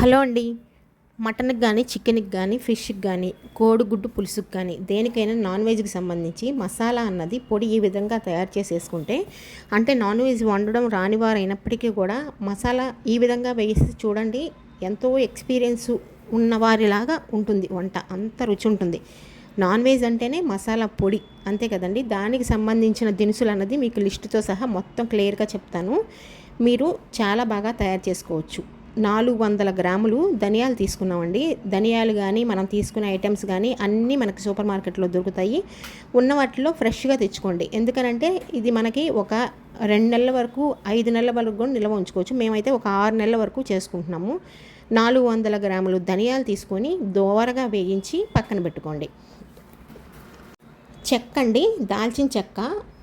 Hello అండి. మటన్కి కానీ చికెన్కి కానీ ఫిష్కి కానీ కోడిగుడ్డు పులుసుకి కానీ దేనికైనా నాన్ వెజ్కి సంబంధించి మసాలా అన్నది పొడి ఈ విధంగా తయారు చేసేసుకుంటే అంటే నాన్ వెజ్ వండడం రాని వారు అయినప్పటికీ కూడా మసాలా ఈ విధంగా వేసి చూడండి ఎంతో ఎక్స్పీరియన్స్ ఉన్నవారిలాగా ఉంటుంది వంట. అంత రుచి ఉంటుంది. నాన్ వెజ్ అంటేనే మసాలా పొడి అంతే కదండి? దానికి సంబంధించిన దినుసులు అన్నది మీకు లిస్టుతో సహా మొత్తం క్లియర్గా చెప్తాను. మీరు చాలా బాగా తయారు చేసుకోవచ్చు. నాలుగు వందల గ్రాములు ధనియాలు తీసుకున్నామండి. ధనియాలు కానీ మనం తీసుకునే ఐటమ్స్ కానీ అన్నీ మనకి సూపర్ మార్కెట్లో దొరుకుతాయి. ఉన్న వాటిలో ఫ్రెష్గా తెచ్చుకోండి. ఎందుకనంటే ఇది మనకి ఒక రెండు నెలల వరకు ఐదు నెలల వరకు కూడా నిల్వ ఉంచుకోవచ్చు. మేమైతే ఒక ఆరు నెలల వరకు చేసుకుంటున్నాము. నాలుగు వందల గ్రాములు ధనియాలు తీసుకొని దోరగా వేయించి పక్కన పెట్టుకోండి. చెక్క అండి దాల్చిన చెక్క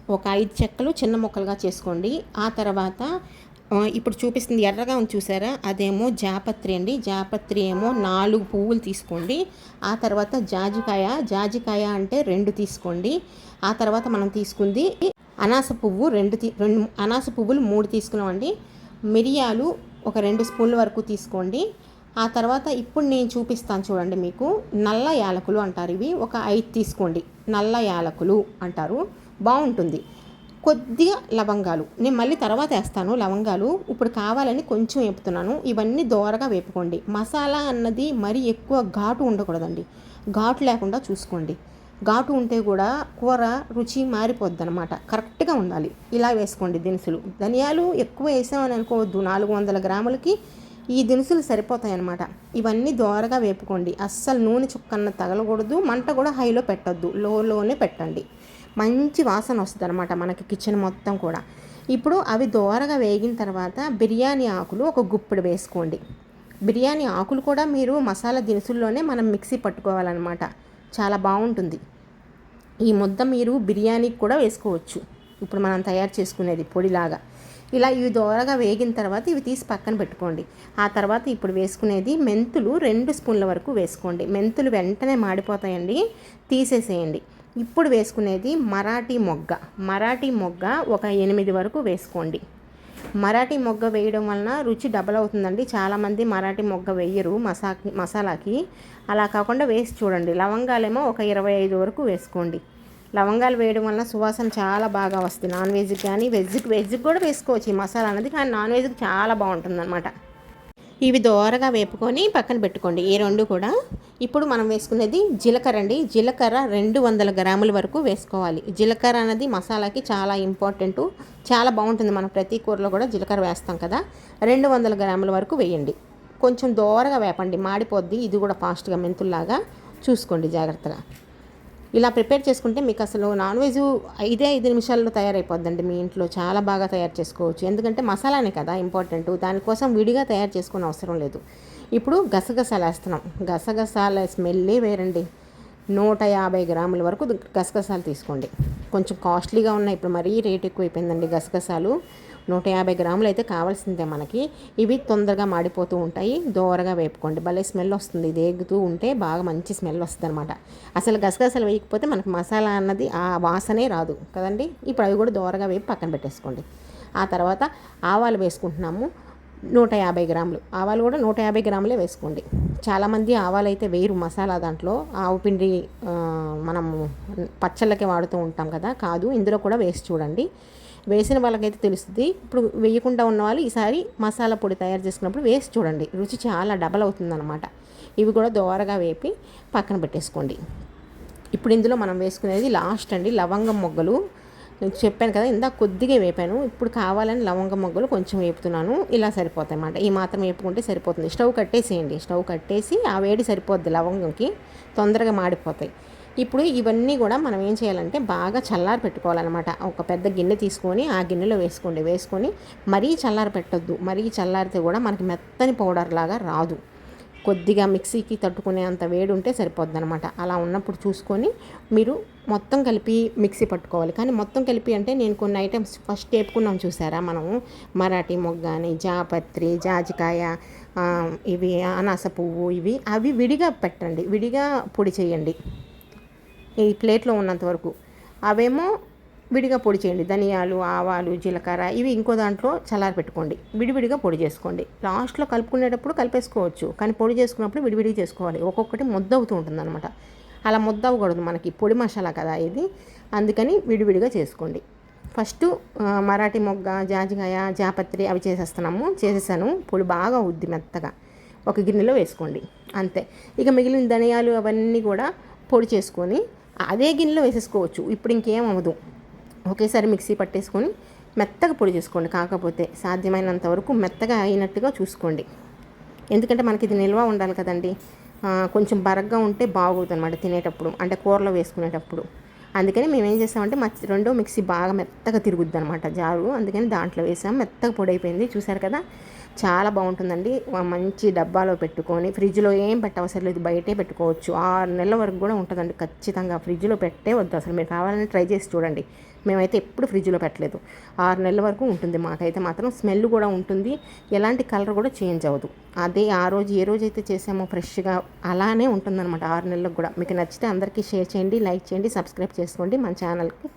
ఒక ఐదు చెక్కలు చిన్న ముక్కలుగా చేసుకోండి. ఆ తర్వాత ఇప్పుడు చూపిస్తుంది ఎర్రగా ఉంది చూసారా? అదేమో జాపత్రి అండి. జాపత్రి ఏమో నాలుగు పువ్వులు తీసుకోండి. ఆ తర్వాత జాజికాయ. జాజికాయ అంటే రెండు తీసుకోండి. ఆ తర్వాత మనం తీసుకుంది అనాస పువ్వు రెండు తీ రెండు అనాస పువ్వులు మూడు తీసుకున్నామండి. మిరియాలు ఒక రెండు స్పూన్ల వరకు తీసుకోండి. ఆ తర్వాత ఇప్పుడు నేను చూపిస్తాను చూడండి మీకు. నల్ల యాలకులు అంటారు ఇవి. ఒక ఐదు తీసుకోండి. నల్ల యాలకులు అంటారు. బాగుంటుంది. కొద్దిగా లవంగాలు. నేను మళ్ళీ తర్వాత వేస్తాను లవంగాలు. ఇప్పుడు కావాలని కొంచెం వేపుతున్నాను. ఇవన్నీ దోరగా వేపుకోండి. మసాలా అన్నది మరీ ఎక్కువ ఘాటు ఉండకూడదండి. ఘాటు లేకుండా చూసుకోండి. ఘాటు ఉంటే కూడా కూర రుచి మారిపోద్ది అనమాట కరెక్ట్గా ఉండాలి. ఇలా వేసుకోండి దినుసులు. ధనియాలు ఎక్కువ వేసామని అనుకోవద్దు. నాలుగు వందల గ్రాములకి ఈ దినుసులు సరిపోతాయి అన్నమాట ఇవన్నీ దోరగా వేపుకోండి. అస్సలు నూనె చుక్కన్న తగలకూడదు. మంట కూడా హైలో పెట్టద్దు. లోలోనే పెట్టండి. మంచి వాసన వస్తుంది అనమాట మనకి కిచెన్ మొత్తం కూడా. ఇప్పుడు అవి దోరగా వేగిన తర్వాత బిర్యానీ ఆకులు ఒక గుప్పుడు వేసుకోండి. బిర్యానీ ఆకులు కూడా మీరు మసాలా దినుసుల్లోనే మనం మిక్సీ పట్టుకోవాలన్నమాట. చాలా బాగుంటుంది. ఈ ముద్ద మీరు బిర్యానీకి కూడా వేసుకోవచ్చు. ఇప్పుడు మనం తయారు చేసుకునేది పొడిలాగా. ఇలా ఇవి దోరగా వేగిన తర్వాత ఇవి తీసి పక్కన పెట్టుకోండి. ఆ తర్వాత ఇప్పుడు వేసుకునేది మెంతులు రెండు స్పూన్ల వరకు వేసుకోండి. మెంతులు వెంటనే మాడిపోతాయండి. తీసేసేయండి. ఇప్పుడు వేసుకునేది మరాఠీ మొగ్గ. మరాఠీ మొగ్గ ఒక ఎనిమిది వరకు వేసుకోండి. మరాఠీ మొగ్గ వేయడం వలన రుచి డబల్ అవుతుందండి. చాలామంది మరాఠీ మొగ్గ వేయరు మసా మసాలాకి. అలా కాకుండా వేసి చూడండి. లవంగాలేమో ఒక ఇరవై ఐదు వరకు వేసుకోండి. లవంగాలు వేయడం వలన సువాసన చాలా బాగా వస్తుంది. నాన్ వెజ్కి కానీ వెజ్కి వెజ్కి కూడా వేసుకోవచ్చు ఈ మసాలా అనేది. కానీ నాన్ వెజ్కి చాలా బాగుంటుంది అనమాట ఇవి దోరగా వేపుకొని పక్కన పెట్టుకోండి. ఈ రెండు కూడా ఇప్పుడు మనం వేసుకునేది జీలకర్ర అండి. జీలకర్ర రెండు వందల గ్రాముల వరకు వేసుకోవాలి. జీలకర్ర అనేది మసాలాకి చాలా ఇంపార్టెంట్ చాలా బాగుంటుంది. మనం ప్రతి కూరలో కూడా జీలకర్ర వేస్తాం కదా. రెండు వందల గ్రాముల వరకు వేయండి. కొంచెం దోరగా వేపండి. మాడిపోద్ది. ఇది కూడా ఫాస్ట్గా మెంతుల్లాగా చూసుకోండి జాగ్రత్తగా. ఇలా ప్రిపేర్ చేసుకుంటే మీకు అసలు నాన్ వెజ్ ఐదే ఐదు నిమిషాల్లో తయారైపోద్దండి మీ ఇంట్లో. చాలా బాగా తయారు చేసుకోవచ్చు. ఎందుకంటే మసాలానే కదా ఇంపార్టెంట్. దానికోసం విడిగా తయారు చేసుకునే అవసరం లేదు. ఇప్పుడు గసగసాలు వేస్తున్నాం గసగసాల స్మెల్లే వేరండి. నూట యాభై గ్రాముల వరకు గసగసాలు తీసుకోండి. కొంచెం కాస్ట్లీగా ఉన్నాయి. ఇప్పుడు మరీ రేట్ ఎక్కువైపోయిందండి గసగసాలు. నూట యాభై గ్రాములు అయితే కావాల్సిందే మనకి. ఇవి తొందరగా మాడిపోతూ ఉంటాయి. దోరగా వేపుకోండి. భలే స్మెల్ వస్తుంది. ఇది ఏగుతూ ఉంటే బాగా మంచి స్మెల్ వస్తుంది అనమాట అసలు గసగసలు వేయకపోతే మనకి మసాలా అన్నది ఆ వాసనే రాదు. కదండి? ఇప్పుడు అవి కూడా దోరగా వేపి పక్కన పెట్టేసుకోండి. ఆ తర్వాత ఆవాలు వేసుకుంటున్నాము. నూట యాభై గ్రాములు. ఆవాలు కూడా నూట యాభై గ్రాములే వేసుకోండి. చాలామంది ఆవాలు అయితే వేరు మసాలా దాంట్లో. ఆవు పిండి మనం మనము పచ్చళ్ళకి వాడుతూ ఉంటాం కదా. కాదు. ఇందులో కూడా వేసి చూడండి. వేసిన వాళ్ళకైతే తెలుస్తుంది. ఇప్పుడు వేయకుండా ఉన్న వాళ్ళు ఈసారి మసాలా పొడి తయారు చేసుకున్నప్పుడు వేసి చూడండి. రుచి చాలా డబల్ అవుతుందన్నమాట. ఇవి కూడా దోరగా వేపి పక్కన పెట్టేసుకోండి. ఇప్పుడు ఇందులో మనం వేసుకునేది లాస్ట్ అండి లవంగం మొగ్గలు. నేను చెప్పాను కదా ఇందాక కొద్దిగా వేపాను. ఇప్పుడు కావాలని లవంగ మొగ్గలు కొంచెం వేపుతున్నాను. ఇలా సరిపోతాయి అన్నమాట ఈ మాత్రం వేపుకుంటే సరిపోతుంది. స్టవ్ కట్టేసేయండి. స్టవ్ కట్టేసి ఆ వేడి సరిపోద్ది లవంగంకి. తొందరగా మాడిపోతాయి. ఇప్పుడు ఇవన్నీ కూడా మనం ఏం చేయాలంటే బాగా చల్లారి పెట్టుకోవాలన్నమాట. ఒక పెద్ద గిన్నె తీసుకొని ఆ గిన్నెలో వేసుకోండి. వేసుకొని మరీ చల్లారి పెట్టొద్దు. మరీ చల్లారితే కూడా మనకి మెత్తని పౌడర్ లాగా రాదు. కొద్దిగా మిక్సీకి తట్టుకునే అంత వేడి ఉంటే సరిపోద్ది అనమాట అలా ఉన్నప్పుడు చూసుకొని మీరు మొత్తం కలిపి మిక్సీ పట్టుకోవాలి. కానీ మొత్తం కలిపి అంటే నేను కొన్ని ఐటమ్స్ ఫస్ట్ వేపుకున్నాం చూసారా? మనము మరాఠీ మొగ్గాని జాపత్రి జాజికాయ ఇవి అనాస పువ్వు ఇవి అవి విడిగా పెట్టండి. విడిగా పొడి చేయండి. ఈ ప్లేట్లో ఉన్నంత వరకు. అవేమో విడిగా పొడి చేయండి. ధనియాలు ఆవాలు జీలకర్ర ఇవి ఇంకో దాంట్లో చల్లారి పెట్టుకోండి. విడివిడిగా పొడి చేసుకోండి. లాస్ట్లో కలుపుకునేటప్పుడు కలిపేసుకోవచ్చు. కానీ పొడి చేసుకున్నప్పుడు విడివిడిగా చేసుకోవాలి. ఒక్కొక్కటి ముద్ద అవుతూ ఉంటుందన్నమాట. అలా ముద్ద అవ్వకూడదు మనకి. పొడి మసాలా కదా ఇది. అందుకని విడివిడిగా చేసుకోండి. ఫస్ట్ మరాఠీ మొగ్గ జాజికాయ జాపత్రి అవి చేసేస్తున్నాము. చేసేసాను. పొడి బాగా ఉద్ది మెత్తగా. ఒక గిన్నెలో వేసుకోండి. అంతే. ఇక మిగిలిన ధనియాలు అవన్నీ కూడా పొడి చేసుకొని అదే గిన్నెలో వేసేసుకోవచ్చు. ఇప్పుడు ఇంకేం అవ్వదు. ఒకేసారి మిక్సీ పట్టేసుకొని మెత్తగా పొడి చేసుకోండి. కాకపోతే సాధ్యమైనంత వరకు మెత్తగా అయినట్టుగా చూసుకోండి. ఎందుకంటే మనకి ఇది నిల్వ ఉండాలి కదండి. కొంచెం బరగ్గా ఉంటే బాగోదు అనమాట తినేటప్పుడు. అంటే కూరలో వేసుకునేటప్పుడు. అందుకని మేము ఏం చేస్తామంటే మా రెండో మిక్సీ బాగా మెత్తగా తిరుగుద్ది అనమాట జారు. అందుకని దాంట్లో వేసాం. మెత్తగా పొడి అయిపోయింది. చూసారు కదా? చాలా బాగుంటుందండి. మంచి డబ్బాలో పెట్టుకొని ఫ్రిడ్జ్లో ఏం పెట్టవసరం లేదు. బయటే పెట్టుకోవచ్చు. ఆరు నెలల వరకు కూడా ఉంటుందండి. ఖచ్చితంగా ఫ్రిడ్జ్లో పెట్టే వద్దు. అసలు మీరు కావాలని ట్రై చేసి చూడండి. మేమైతే ఎప్పుడు ఫ్రిడ్జ్లో పెట్టలేదు. ఆరు నెలల వరకు ఉంటుంది. మాకైతే మాత్రం స్మెల్ కూడా ఉంటుంది. ఎలాంటి కలర్ కూడా చేంజ్ అవ్వదు. అదే ఆ రోజు ఏ రోజు అయితే చేసామో ఫ్రెష్గా అలానే ఉంటుందన్నమాట. ఆరు నెలలకు కూడా. మీకు నచ్చితే అందరికీ షేర్ చేయండి లైక్ చేయండి సబ్స్క్రైబ్ చేసుకోండి. మన ఛానల్కి